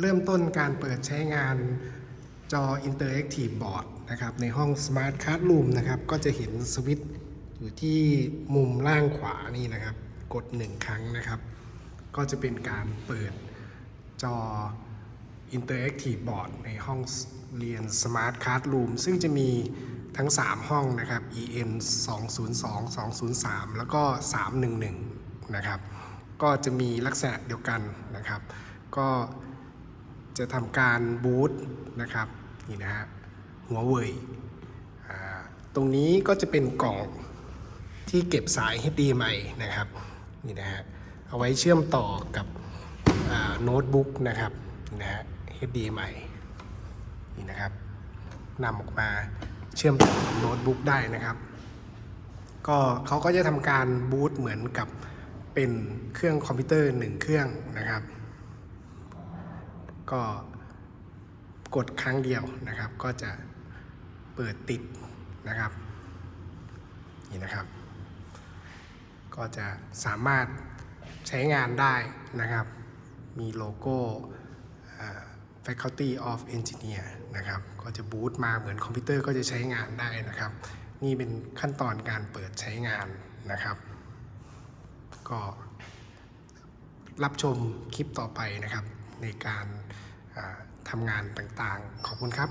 เริ่มต้นการเปิดใช้งานจอ Interactive Board นะครับในห้อง Smart Classroom นะครับ ก็จะเห็นสวิตช์อยู่ที่มุมล่างขวานี่นะครับ กด 1 ครั้งนะครับ ก็จะเป็นการเปิดจอ Interactive Board ในห้องเรียน Smart Classroom ซึ่งจะมีทั้ง 3 ห้องนะครับ EN 202 203 แล้วก็ 311 นะครับ ก็จะมีลักษณะเดียวกันนะครับ ก็ จะทำการบูตนะครับนี่นะฮะหัวเว่ยตรงนี้ก็จะเป็นกล่องที่เก็บสาย HDMI นะครับนี่นะฮะเอาไว้เชื่อมต่อกับโน้ตบุ๊กนะครับนี่นะฮะ HDMI นี่นะครับนำออกมาเชื่อมต่อกับโน้ตบุ๊กได้นะครับ ก็เขาก็จะทำการบูตเหมือนกับเป็นเครื่องคอมพิวเตอร์หนึ่งเครื่องนะครับ ก็กดครั้งเดียวนะครับ ก็จะเปิดติดนะครับนี่นะครับ ก็จะสามารถใช้งานได้นะครับ มีโลโก้อ่า Faculty of Engineer นะครับ ก็จะบูตมาเหมือนคอมพิวเตอร์ก็จะใช้งานได้นะครับ นี่เป็นขั้นตอนการเปิดใช้งานนะครับ ก็รับชมคลิปต่อไปนะครับ ในการทำงานต่างๆ ขอบคุณครับ